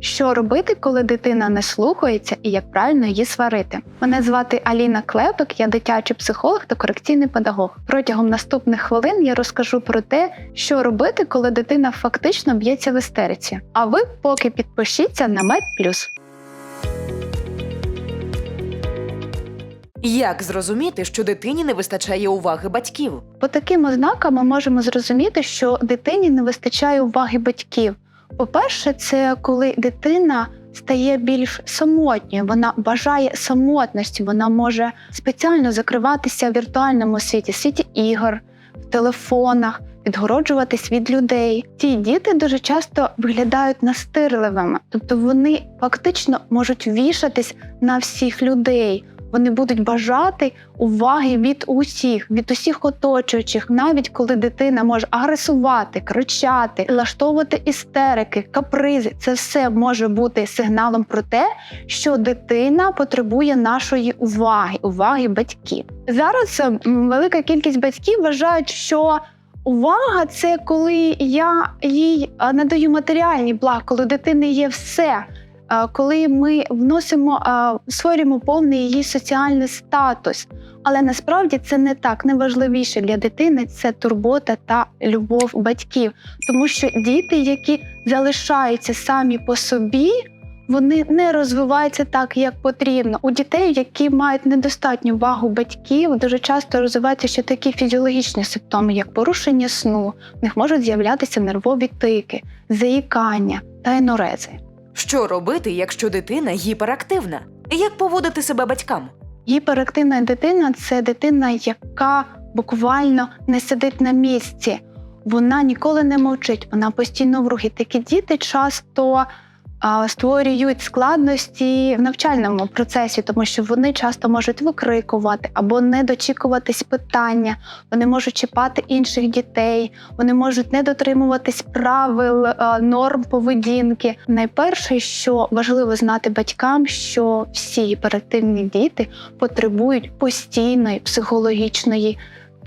Що робити, коли дитина не слухається і як правильно її сварити? Мене звати Аліна Клепик, я дитячий психолог та корекційний педагог. Протягом наступних хвилин я розкажу про те, що робити, коли дитина фактично б'ється в істериці. А ви поки підпишіться на MedPlus. Як зрозуміти, що дитині не вистачає уваги батьків? По таким ознакам ми можемо зрозуміти, що дитині не вистачає уваги батьків. По-перше, це коли дитина стає більш самотньою, вона бажає самотності, вона може спеціально закриватися в віртуальному світі, світі ігор, в телефонах, відгороджуватись від людей. Ці діти дуже часто виглядають настирливими, тобто вони фактично можуть вішатись на всіх людей. Вони будуть бажати уваги від усіх, від усіх оточуючих, навіть коли дитина може агресувати, кричати, влаштовувати істерики, капризи. Це все може бути сигналом про те, що дитина потребує нашої уваги, уваги батьків. Зараз велика кількість батьків вважають, що увага це коли я їй надаю матеріальні блага, коли дитини є все. Коли ми вносимо, створюємо повний її соціальний статус. Але насправді це не так. Найважливіше для дитини це турбота та любов батьків. Тому що діти, які залишаються самі по собі, вони не розвиваються так, як потрібно. У дітей, які мають недостатню увагу батьків, дуже часто розвиваються ще такі фізіологічні симптоми, як порушення сну. В них можуть з'являтися нервові тики, заїкання та енорези. Що робити, якщо дитина гіперактивна? Як поводити себе батькам? Гіперактивна дитина це дитина, яка буквально не сидить на місці. Вона ніколи не мовчить, вона постійно в рухі. Такі діти часто створюють складності в навчальному процесі, тому що вони часто можуть викрикувати або не дочікуватись питання, вони можуть чіпати інших дітей, вони можуть не дотримуватись правил норм поведінки. Найперше, що важливо знати батькам, що всі гіперактивні діти потребують постійної психологічної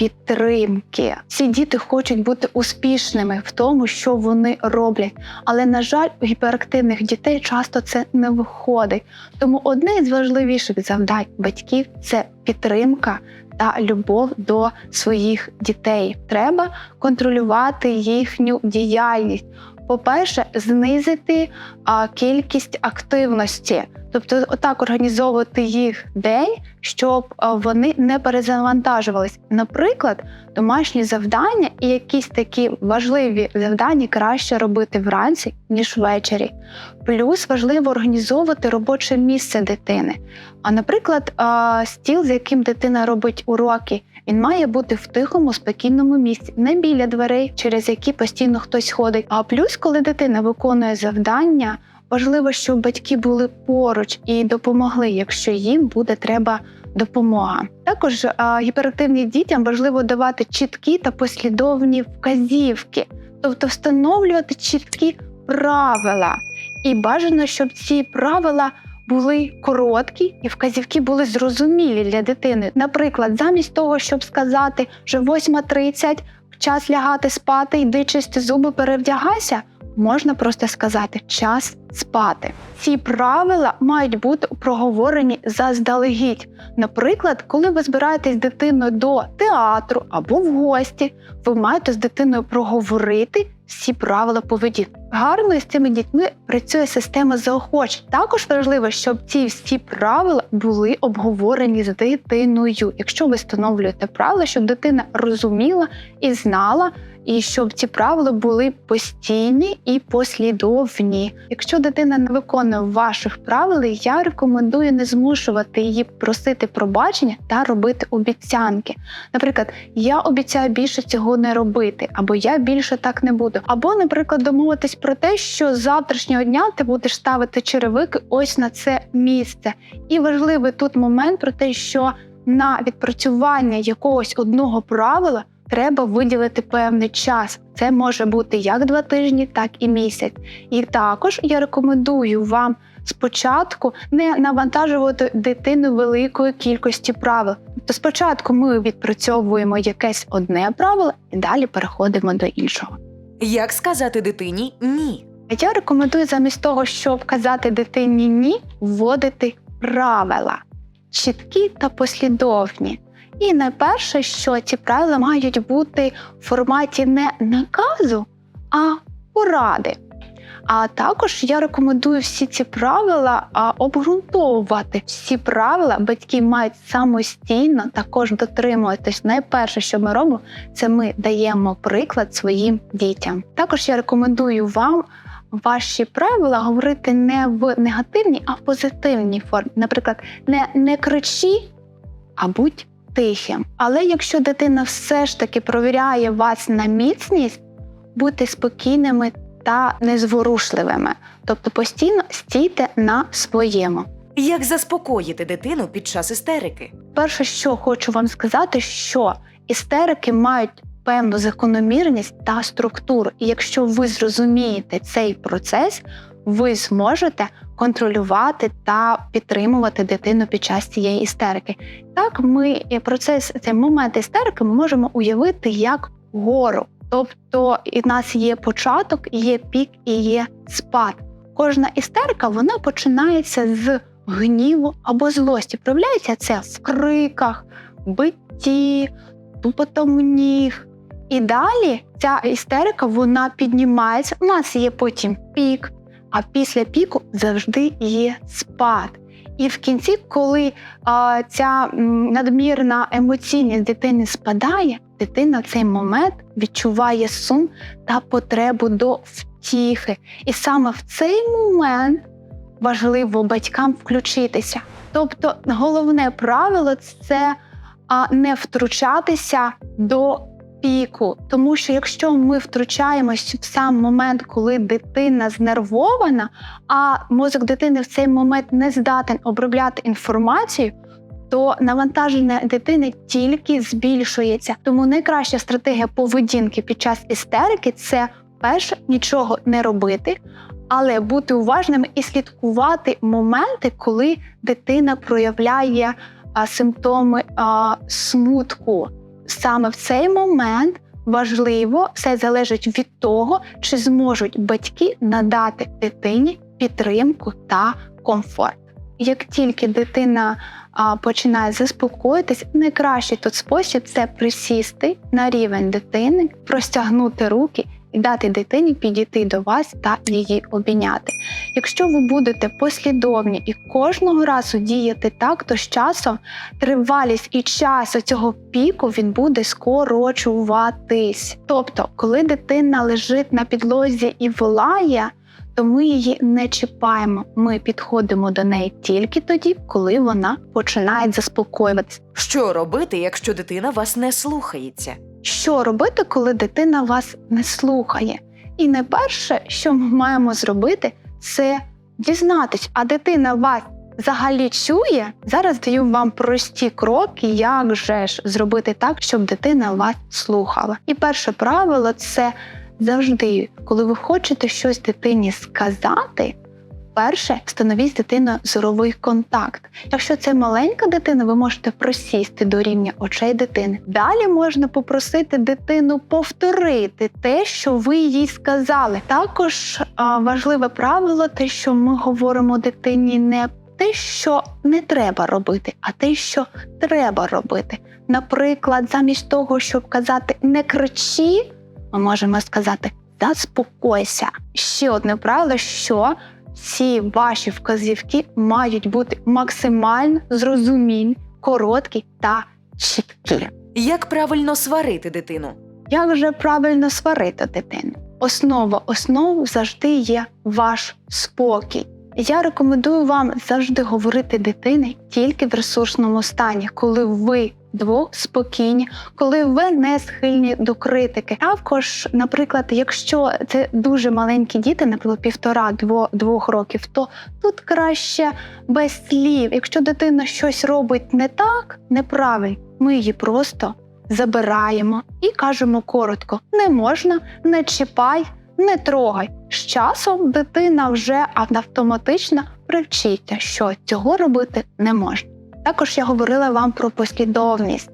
підтримки. Ці діти хочуть бути успішними в тому, що вони роблять. Але, на жаль, у гіперактивних дітей часто це не виходить. Тому одне із важливіших завдань батьків це підтримка та любов до своїх дітей. Треба контролювати їхню діяльність. По-перше, знизити а, кількість активності, тобто отак організовувати їх день, щоб вони не перезавантажувались. Наприклад, домашні завдання і якісь такі важливі завдання краще робити вранці ніж ввечері. Плюс важливо організовувати робоче місце дитини. А наприклад, стіл, з яким дитина робить уроки, він має бути в тихому, спокійному місці, не біля дверей, через які постійно хтось ходить. А плюс, коли дитина виконує завдання, важливо, щоб батьки були поруч і допомогли, якщо їм буде треба допомога. Також а, гіперактивним дітям важливо давати чіткі та послідовні вказівки, тобто встановлювати чіткі правила. І бажано, щоб ці правила були короткі і вказівки були зрозумілі для дитини. Наприклад, замість того, щоб сказати, що 8.30, час лягати спати, йди чисти зуби, перевдягайся, можна просто сказати час спати. Ці правила мають бути проговорені заздалегідь. Наприклад, коли ви збираєтесь з дитиною до театру або в гості, ви маєте з дитиною проговорити всі правила поведінки. Гарно з цими дітьми працює система заохочень. Також важливо, щоб ці всі правила були обговорені з дитиною. Якщо ви встановлюєте правила, щоб дитина розуміла і знала, і щоб ці правила були постійні і послідовні. Якщо дитина не виконує ваших правил, я рекомендую не змушувати її просити пробачення та робити обіцянки. Наприклад, я обіцяю більше цього не робити, або я більше так не буду. Або, наприклад, домовитись про те, що з завтрашнього дня ти будеш ставити черевики ось на це місце. І важливий тут момент про те, що на відпрацювання якогось одного правила треба виділити певний час. Це може бути як два тижні, так і місяць. І також я рекомендую вам спочатку не навантажувати дитину великої кількості правил. Тобто спочатку ми відпрацьовуємо якесь одне правило і далі переходимо до іншого. Як сказати дитині ні? Я рекомендую замість того, щоб казати дитині ні, вводити правила чіткі та послідовні. І найперше, що ці правила мають бути в форматі не наказу, а поради. А також я рекомендую всі ці правила обґрунтовувати. Всі правила батьки мають самостійно також дотримуватись. Найперше, що ми робимо, це ми даємо приклад своїм дітям. Також я рекомендую вам ваші правила говорити не в негативній, а в позитивній формі. Наприклад, не, не кричи, а будь тихим. Але якщо дитина все ж таки провіряє вас на міцність, будьте спокійними та незворушливими. Тобто постійно стійте на своєму. Як заспокоїти дитину під час істерики? Перше, що хочу вам сказати, що істерики мають певну закономірність та структуру. І якщо ви зрозумієте цей процес, ви зможете контролювати та підтримувати дитину під час цієї істерики. Так, ми е, процес цей момент істерики ми можемо уявити як гору. Тобто і в нас є початок, є пік і є спад. Кожна істерика вона починається з гніву або злості. Проявляється це в криках, битті, тупотом ніг. І далі ця істерика вона піднімається. У нас є потім пік, а після піку завжди є спад. І в кінці, коли а, ця надмірна емоційність дитини спадає, дитина в цей момент відчуває сум та потребу до втіхи. І саме в цей момент важливо батькам включитися. Тобто, головне правило це а, не втручатися до піку, тому що якщо ми втручаємось в сам момент, коли дитина знервована, а мозок дитини в цей момент не здатен обробляти інформацію. То навантаження дитини тільки збільшується. Тому найкраща стратегія поведінки під час істерики це перше нічого не робити, але бути уважними і слідкувати моменти, коли дитина проявляє а, симптоми а, смутку. Саме в цей момент важливо все залежить від того, чи зможуть батьки надати дитині підтримку та комфорт. Як тільки дитина а, починає заспокоїтись, найкращий тут спосіб це присісти на рівень дитини, простягнути руки і дати дитині підійти до вас та її обійняти. Якщо ви будете послідовні і кожного разу діяти так, то з часом тривалість і час цього піку він буде скорочуватись. Тобто, коли дитина лежить на підлозі і волає, то ми її не чіпаємо. Ми підходимо до неї тільки тоді, коли вона починає заспокоюватися. Що робити, якщо дитина вас не слухається? Що робити, коли дитина вас не слухає? І найперше, що ми маємо зробити, це дізнатись, а дитина вас взагалі чує. Зараз даю вам прості кроки, як же ж зробити так, щоб дитина вас слухала. І перше правило це завжди, коли ви хочете щось дитині сказати. Перше, встановіть з дитиною зоровий контакт. Якщо це маленька дитина, ви можете просісти до рівня очей дитини. Далі можна попросити дитину повторити те, що ви їй сказали. Також а, важливе правило, те, що ми говоримо дитині не те, що не треба робити, а те, що треба робити. Наприклад, замість того, щоб казати не кричи, ми можемо сказати заспокойся. Ще одне правило, що всі ваші вказівки мають бути максимально зрозумілі, короткі та чіткі. Як правильно сварити дитину? Як же правильно сварити дитину? Основа основ завжди є ваш спокій. Я рекомендую вам завжди говорити дитині тільки в ресурсному стані, коли ви двох спокійні, коли ви не схильні до критики. Також, наприклад, якщо це дуже маленькі діти, наприклад, півтора-двох років, то тут краще без слів. Якщо дитина щось робить не так, неправильно, ми її просто забираємо і кажемо коротко: не можна, не чіпай, не трогай. З часом дитина вже автоматично привчиться, що цього робити не можна. Також я говорила вам про послідовність.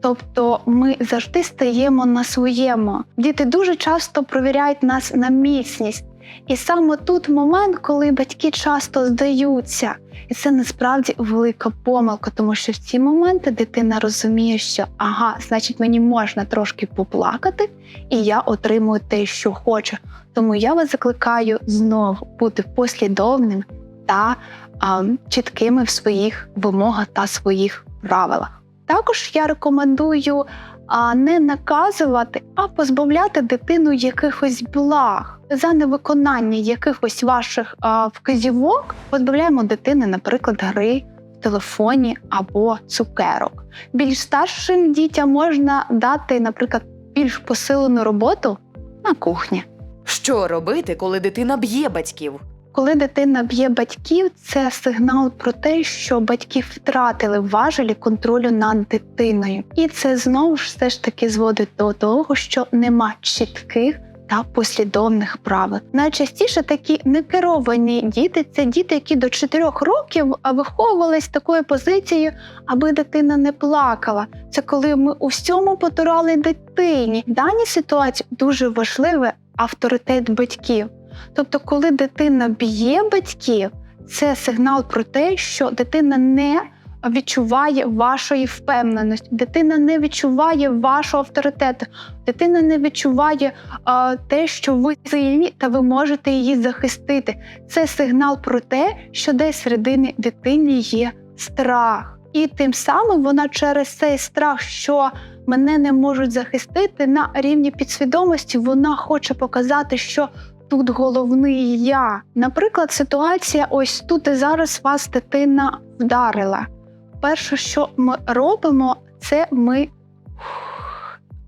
Тобто ми завжди стаємо на своєму. Діти дуже часто провіряють нас на міцність. І саме тут момент, коли батьки часто здаються. І це насправді велика помилка, тому що в ці моменти дитина розуміє, що ага, значить, мені можна трошки поплакати, і я отримую те, що хочу. Тому я вас закликаю знову бути послідовним та а, чіткими в своїх вимогах та своїх правилах. Також я рекомендую а, не наказувати, а позбавляти дитину якихось благ за невиконання якихось ваших а, вказівок. Позбавляємо дитини, наприклад, гри телефоні або цукерок. Більш старшим дітям можна дати, наприклад, більш посилену роботу на кухні. Що робити, коли дитина б'є батьків? Коли дитина б'є батьків, це сигнал про те, що батьки втратили важелі контролю над дитиною, і це знову ж все ж таки зводить до того, що нема чітких та послідовних правил. Найчастіше такі некеровані діти це діти, які до 4 років виховувались такою позицією, аби дитина не плакала. Це коли ми у всьому потурали дитині. В даній ситуації дуже важливий авторитет батьків. Тобто, коли дитина б'є батьків, це сигнал про те, що дитина не відчуває вашої впевненості, дитина не відчуває вашого авторитету, дитина не відчуває а, те, що ви сильні та ви можете її захистити. Це сигнал про те, що десь всередині дитини є страх. І тим самим вона через цей страх, що мене не можуть захистити на рівні підсвідомості, вона хоче показати, що тут головний я. Наприклад, ситуація ось тут і зараз вас дитина вдарила. Перше, що ми робимо, це ми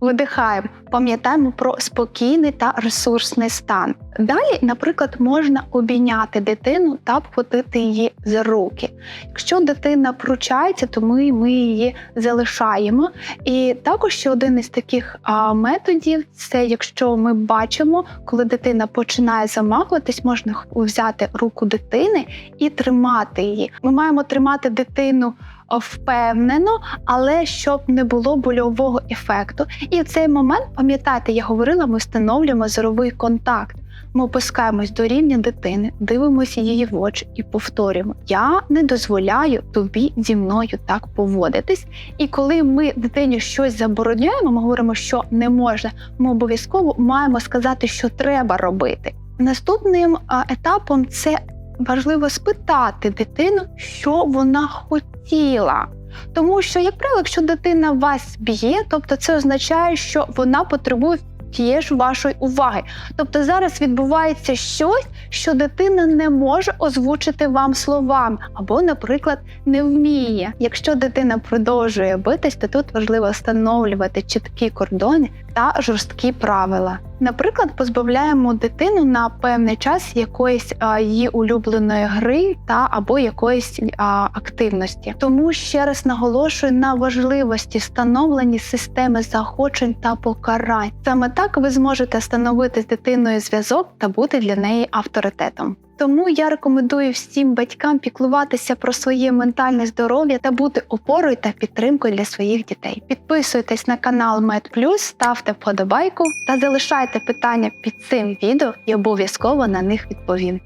видихаємо, пам'ятаємо про спокійний та ресурсний стан. Далі, наприклад, можна обійняти дитину та обхватити її за руки. Якщо дитина пручається, то ми, ми її залишаємо. І також ще один із таких а, методів це якщо ми бачимо, коли дитина починає замахуватись, можна взяти руку дитини і тримати її. Ми маємо тримати дитину впевнено, але щоб не було больового ефекту. І в цей момент, пам'ятаєте, я говорила, ми встановлюємо зоровий контакт. Ми опускаємось до рівня дитини, дивимося її в очі і повторюємо: Я не дозволяю тобі зі мною так поводитись. І коли ми дитині щось забороняємо, ми говоримо, що не можна. Ми обов'язково маємо сказати, що треба робити. Наступним етапом це важливо спитати дитину, що вона хотіла. Тому що, як правило, якщо дитина вас б'є, тобто це означає, що вона потребує тієї ж вашої уваги. Тобто зараз відбувається щось, що дитина не може озвучити вам словами, або, наприклад, не вміє. Якщо дитина продовжує битись, то тут важливо встановлювати чіткі кордони та жорсткі правила. Наприклад, позбавляємо дитину на певний час якоїсь а, її улюбленої гри та або якоїсь а, активності. Тому ще раз наголошую на важливості встановлення системи заохочень та покарань. Саме так ви зможете встановити з дитиною зв'язок та бути для неї авторитетом. Тому я рекомендую всім батькам піклуватися про своє ментальне здоров'я та бути опорою та підтримкою для своїх дітей. Підписуйтесь на канал MedPlus, ставте вподобайку та залишайте питання під цим відео і обов'язково на них відповім.